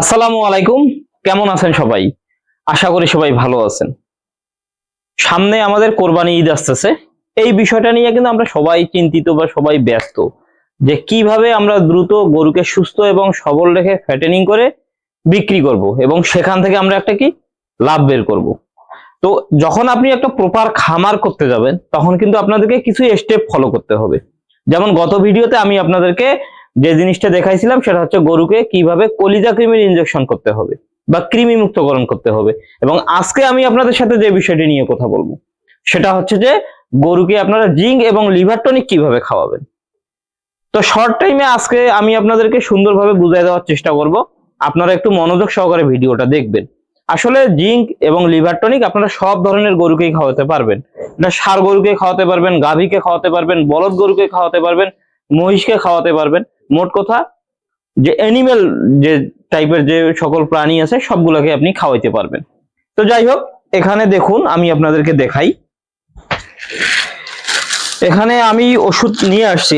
আসসালামু আলাইকুম। কেমন আছেন সবাই? আশা করি সবাই ভালো আছেন। সামনে আমাদের কোরবানি ঈদ আসতেছে। এই বিষয়টা নিয়ে কিন্তু আমরা সবাই চিন্তিত বা সবাই ব্যস্ত যে কীভাবে আমরা দ্রুত গরুকে সুস্থ এবং সবল রেখে ফ্যাটেনিং করে বিক্রি করব এবং সেখান থেকে আমরা একটা কি লাভ বের করব। তো যখন আপনি একটা প্রপার খামার করতে যাবেন, তখন কিন্তু আপনাদেরকে কিছু স্টেপ ফলো করতে হবে। যেমন গত ভিডিওতে আমি আপনাদেরকে যে জিনিসটা দেখাইছিলাম সেটা হচ্ছে গরুকে কীভাবে কলিজা কৃমির ইনজেকশন করতে হবে বা কৃমি মুক্তকরণ করতে হবে। এবং আজকে আমি আপনাদের সাথে যে বিষয়টি নিয়ে কথা বলব, সেটা হচ্ছে যে গরুকে আপনারা জিঙ্ক এবং লিভার টনিক কীভাবে খাওয়াবেন। তো শর্ট টাইমে আজকে আমি আপনাদেরকে সুন্দরভাবে বুঝাই দেওয়ার চেষ্টা করব। আপনারা একটু মনোযোগ সহকারে ভিডিওটা দেখবেন। আসলে জিঙ্ক এবং লিভার টনিক আপনারা সব ধরনের গরুকেই খাওয়াতে পারবেন। এটা সার গরুকে খাওয়াতে পারবেন, গাভীকে খাওয়াতে পারবেন, বলদ গরুকে খাওয়াতে পারবেন, মহিষকে খাওয়াতে পারবেন। মোট কথা, যে অ্যানিমেল যে টাইপের যে সকল প্রাণী আছে, সবগুলোকে আপনি খাওয়াইতে পারবেন। তো যাই হোক, এখানে দেখুন, আমি আপনাদেরকে দেখাই। এখানে আমি ওষুধ নিয়ে আসছি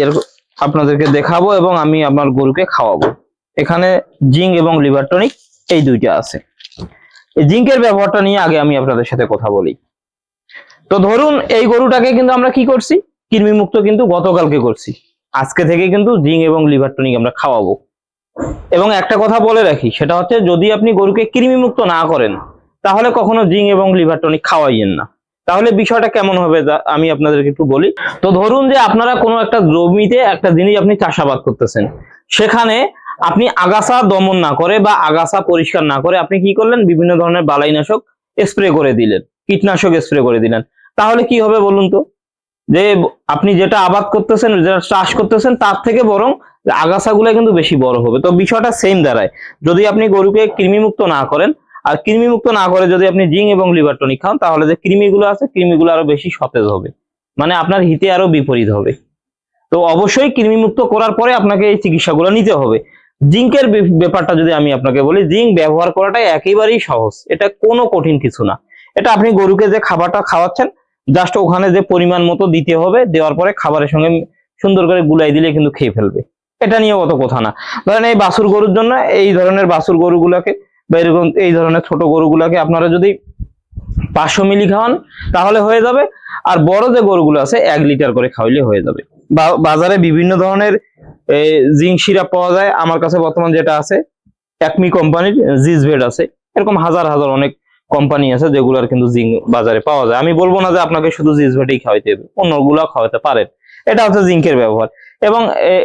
আপনাদেরকে দেখাবো এবং আমি আমার গরুকে খাওয়াবো। এখানে জিঙ্ক এবং লিভার টনিক, এই দুইটা আছে। জিঙ্কের ব্যবহারটা নিয়ে আগে আমি আপনাদের সাথে কথা বলি। তো ধরুন, এই গরুটাকে কিন্তু আমরা কি করছি? কৃমি মুক্ত কিন্তু গতকালকে করছি। আজকে থেকে কিন্তু জিঙ্ক এবং লিভার টনিক আমরা খাওয়াবো। এবং একটা কথা বলে রাখি, সেটা হচ্ছে যদি আপনি গরুকে কৃমি মুক্ত না করেন, তাহলে কখনো জিঙ্ক এবং লিভার টনিক খাওয়াইয়েন না। তাহলে বিষয়টা কেমন হবে আমি আপনাদেরকে একটু বলি। তো ধরুন যে আপনারা কোনো একটা জমিতে একটা জিনিস আপনি চাষাবাদ করতেছেন, সেখানে আপনি আগাছা দমন না করে বা আগাছা পরিষ্কার না করে আপনি কি করলেন? বিভিন্ন ধরনের বালাইনাশক স্প্রে করে দিলেন, কীটনাশক স্প্রে করে দিলেন। তাহলে কি হবে বলুন তো? যে আপনি যেটা আবাদ করতেছেন, যেটা চাষ করতেছেন, তার থেকে বরং আগাছাগুলো কিন্তু বেশি বড় হবে। তো বিষয়টা সেম দাঁড়ায়। যদি আপনি গরুকে কৃমিমুক্ত না করেন, আর কৃমিমুক্ত না করে যদি আপনি জিঙ্ক এবং লিভার টনিক খান, তাহলে যে কৃমিগুলো আছে, কৃমিগুলো আরও বেশি সতেজ হবে। মানে আপনার হিতে আরও বিপরীত হবে। তো অবশ্যই কৃমিমুক্ত করার পরে আপনাকে এই চিকিৎসাগুলো নিতে হবে। জিঙ্কের ব্যাপারটা যদি আমি আপনাকে বলি জিঙ্ক ব্যবহার করাটা একেবারেই সহজ। এটা কোনো কঠিন কিছু না। এটা আপনি গরুকে যে খাবারটা খাওয়াচ্ছেন জাস্ট ওখানে যে পরিমাণ মতো দিতে হবে, দেওয়ার পরে খাবারের সঙ্গে সুন্দর করে গুলাই দিলে কিন্তু খেয়ে ফেলবে। এটা নিয়ে অত কথা না। ধরেন এই বাছুর গরুর জন্য এই ধরনের বাছুর গরুগুলোকে বা এরকম এই ধরনের ছোট গরুগুলোকে আপনারা যদি পাঁচশো মিলি খাওয়ান, তাহলে হয়ে যাবে। আর বড় যে গরুগুলো আছে, এক লিটার করে খাওয়াইলে হয়ে যাবে। বা- বাজারে বিভিন্ন ধরনের জিঙ্ক সিরাপ পাওয়া যায়। আমার কাছে বর্তমান যেটা আছে, একমি কোম্পানির জিজভেড আছে। এরকম হাজার হাজার অনেক কোম্পানি আছে যেগুলোর কিন্তু জিঙ্ক বাজারে পাওয়া যায়। আমি বলব না যে আপনাকে শুধু জিজভেটেই খাওয়াইতে হবে অন্যগুলো খাওয়াতে পারেন। এটা হচ্ছে জিঙ্কের ব্যবহার। এবং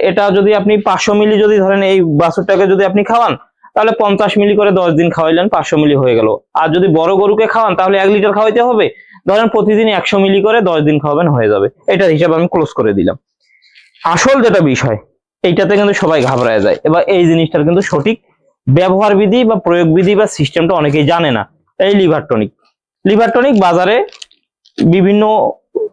এটা যদি আপনি পাঁচশো মিলি যদি ধরেন এই বাছুরটাকে যদি আপনি খাওয়ান, তাহলে পঞ্চাশ মিলি করে দশ দিন খাওয়াইলেন, পাঁচশো মিলি হয়ে গেল। আর যদি বড় গরুকে খাওয়ান, তাহলে এক লিটার খাওয়াইতে হবে। ধরেন প্রতিদিন একশো মিলি করে দশ দিন খাওয়াবেন, হয়ে যাবে। এটার হিসাব আমি ক্লোজ করে দিলাম। আসল যেটা বিষয়, এইটাতে কিন্তু সবাই ঘাবড়ায় যায়। এবার এই জিনিসটার কিন্তু সঠিক ব্যবহার বিধি বা প্রয়োগ বিধি বা সিস্টেমটা অনেকেই জানে না। এই লিভার টনিক। লিভার টনিক বাজারে বিভিন্ন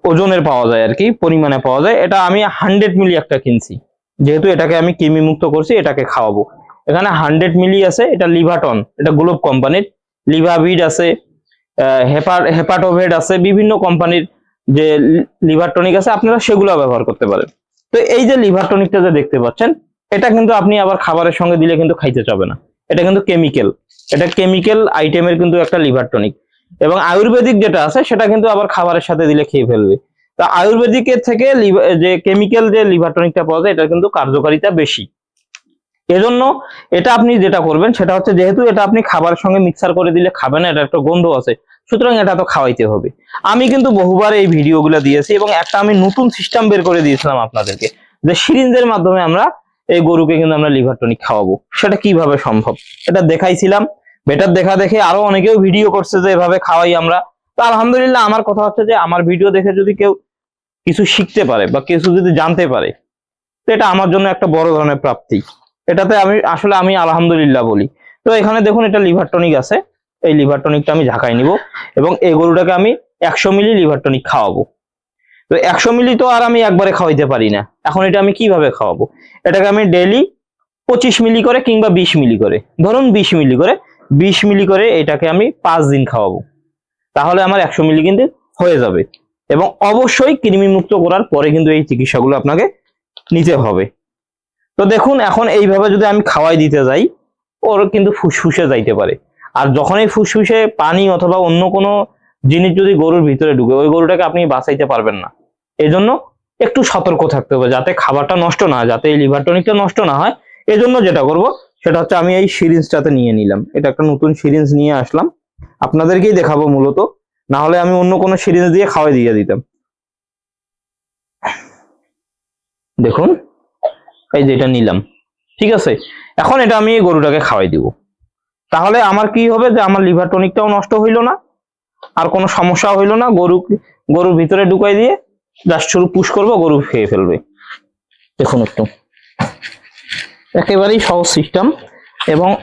ওজনের পাওয়া যায় আর কি, পরিমাণে পাওয়া যায়। এটা আমি হান্ড্রেড মিলি একটা কিনছি। যেহেতু এটাকে আমি কিমি মুক্ত করছি, এটাকে খাওয়াবো। এখানে হান্ড্রেড মিলি আছে, এটা লিভাটন, এটা গ্লোব কোম্পানির। লিভাভিড আছে হেপার হেপাটোভেড আছে, বিভিন্ন কোম্পানির যে লিভার টনিক আছে, আপনারা সেগুলো ব্যবহার করতে পারেন। তো এই যে লিভার টনিকটা যে দেখতে পাচ্ছেন, এটা কিন্তু আপনি আবার খাবারের সঙ্গে দিলে কিন্তু খাইতে চাবে না। এটা কিন্তু কেমিক্যাল এটা কেমিক্যাল আইটেমের কিন্তু একটা লিভার টনিক এবং আয়ুর্বেদিক যেটা আছে, সেটা কিন্তু আবার খাবারের সাথে দিলে খেয়ে ফেলবে। তা আয়ুর্বেদিকের থেকে যে কেমিক্যাল যে লিভার টনিকটা পাওয়া যায় এটার কিন্তু কার্যকারিতা বেশি। এজন্য এটা আপনি যেটা করবেন, সেটা হচ্ছে যেহেতু এটা আপনি খাবারের সঙ্গে মিক্সার করে দিলে খাবেন না, এটা একটা গন্ধ আছে, সুতরাং এটা তো খাওয়াইতে হবে। আমি কিন্তু বহুবার এই ভিডিওগুলো দিয়েছি এবং একটা আমি নতুন সিস্টেম বের করে দিয়েছিলাম আপনাদেরকে, যে সিরিঞ্জের মাধ্যমে আমরা এই গরুকে কিন্তু আমরা লিভার টনিক খাওয়াবো। সেটা কীভাবে সম্ভব? এটা দেখাইছিলাম। বেটার দেখা দেখে আরও অনেকেও ভিডিও করছে যে এভাবে খাওয়াই আমরা। তো আলহামদুলিল্লাহ আমার কথা হচ্ছে যে আমার ভিডিও দেখে যদি কেউ কিছু শিখতে পারে বা কিছু যদি জানতে পারে, তো এটা আমার জন্য একটা বড় ধরনের প্রাপ্তি। এটাতে আমি, আসলে আমি আলহামদুলিল্লাহ বলি। তো এখানে দেখুন এটা লিভার টনিক আছে। এই লিভার টনিকটা আমি ঝাঁকাই নিব এবং এই গরুটাকে আমি একশো মিলি লিভার টনিক খাওয়াবো। তো একশো মিলি তো আর আমি একবারে খাওয়াইতে পারি না। এখন এটা আমি কীভাবে খাওয়াবো? এটাকে আমি ডেলি পঁচিশ মিলি করে কিংবা বিশ মিলি করে, ধরুন বিশ মিলি করে, বিশ মিলি করে এটাকে আমি পাঁচ দিন খাওয়াবো। তাহলে আমার একশো মিলি কিন্তু হয়ে যাবে এবং অবশ্যই কৃমি মুক্ত করার পরে কিন্তু এই চিকিৎসাগুলো আপনাকে নিতে হবে। তো দেখুন, এখন এইভাবে যদি আমি খাওয়াই দিতে যাই, ওর কিন্তু ফুসফুসে যাইতে পারে। আর যখনই ফুসফুসে পানি অথবা অন্য কোনো জিনিস যদি গরুর ভিতরে ঢুকে, ওই গরুটাকে আপনি বাঁচাইতে পারবেন না। এই জন্য একটু সতর্ক থাকতে হবে, যাতে খাবারটা নষ্ট না হয়, যাতে এই লিভার টনিকটা নষ্ট না হয়। এই জন্য যেটা করব, সেটা হচ্ছে আমি এই সিরিঞ্জটাতে নিয়ে নিলাম। এটা একটা নতুন সিরিঞ্জ নিয়ে আসলাম। আপনাদেরকেই দেখাবো মূলত। না হলে আমি অন্য কোনো সিরিঞ্জ দিয়ে খাওয়াই দিয়ে দিতাম। দেখুন, এই যেটা নিলাম। ঠিক আছে? এখন এটা আমি গরুটাকে খাওয়াই দিব। তাহলে আমার কি হবে যে আমার লিভার টনিকটাও নষ্ট হইল না, আর কোনো সমস্যা হইল না। গরু, গরুর ভিতরে ঢুকাই দিয়ে শুরু পুশ করব, গরু খেয়ে ফেলবে। দেখুন একটু। একেবারেই সহজ সিস্টেম এবং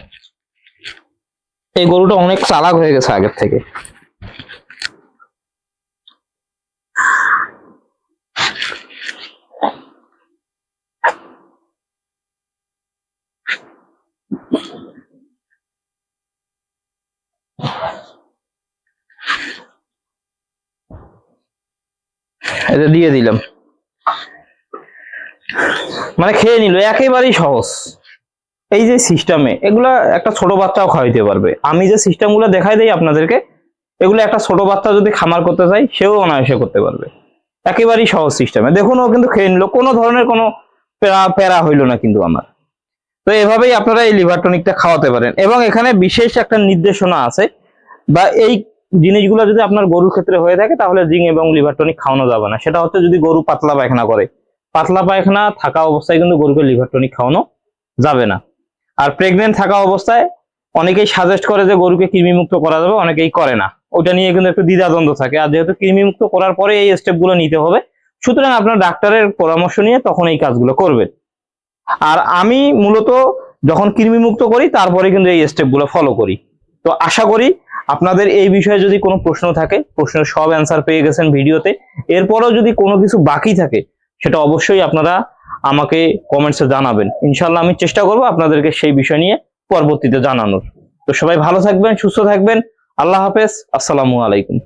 এই গরুটা অনেক চালাক হয়ে গেছে আগের থেকে। এটা দিয়ে দিলাম। মানে খেয়ে নিল, একেবারেই সহজ। এই যে সিস্টেমে, এগুলা একটা ছোট বাচ্চাও খাওয়াইতে পারবে। আমি যে সিস্টেমগুলো দেখাই দিই আপনাদেরকে, এগুলো একটা ছোট বাচ্চা যদি খামার করতে চাই, সেও অনায়াসে করতে পারবে। একেবারেই সহজ সিস্টেমে। দেখুন, ও কিন্তু খেয়ে নিল, কোনো ধরনের কোনো প্যারা প্যারা হইল না কিন্তু আমার। তো এভাবেই আপনারা এই লিভার টনিকটা খাওয়াতে পারেন। এবং এখানে বিশেষ একটা নির্দেশনা আছে, বা এই জিনিসগুলো যদি আপনার গরুর ক্ষেত্রে হয়ে থাকে, তাহলে জিং এবং লিভার টনিক খাওয়ানো যাবে না। সেটা হচ্ছে যদি গরু পাতলা পায়খানা করে। পাতলা পায়খানা থাকা অবস্থায় কিন্তু গরুকে লিভার টনিক খাওয়ানো যাবে না। আর প্রেগনেন্ট থাকা অবস্থায় অনেকেই সাজেস্ট করে যে গরুকে কৃমিমুক্ত করা যাবে, অনেকেই করে না। ওটা নিয়ে কিন্তু একটু দ্বিধাদ্বন্দ্ব থাকে। আর যেহেতু কৃমিমুক্ত করার পরে এই স্টেপগুলো নিতে হবে, সুতরাং আপনার ডাক্তারের পরামর্শ নিয়ে তখন এই কাজগুলো করবেন। আর আমি মূলত যখন কৃমিমুক্ত করি, তারপরে কিন্তু এই স্টেপগুলো ফলো করি। তো আশা করি আপনাদের এই বিষয়ে যদি কোনো প্রশ্ন থাকে, প্রশ্নের সব অ্যান্সার পেয়ে গেছেন ভিডিওতে। এরপরও যদি কোনো কিছু বাকি থাকে, সেটা অবশ্যই আপনারা আমাকে কমেন্টসে জানাবেন। ইনশাল্লাহ আমি চেষ্টা করব আপনাদেরকে সেই বিষয় নিয়ে পরবর্তীতে জানানোর। তো সবাই ভালো থাকবেন, সুস্থ থাকবেন। আল্লাহ হাফেজ, আসসালামু আলাইকুম।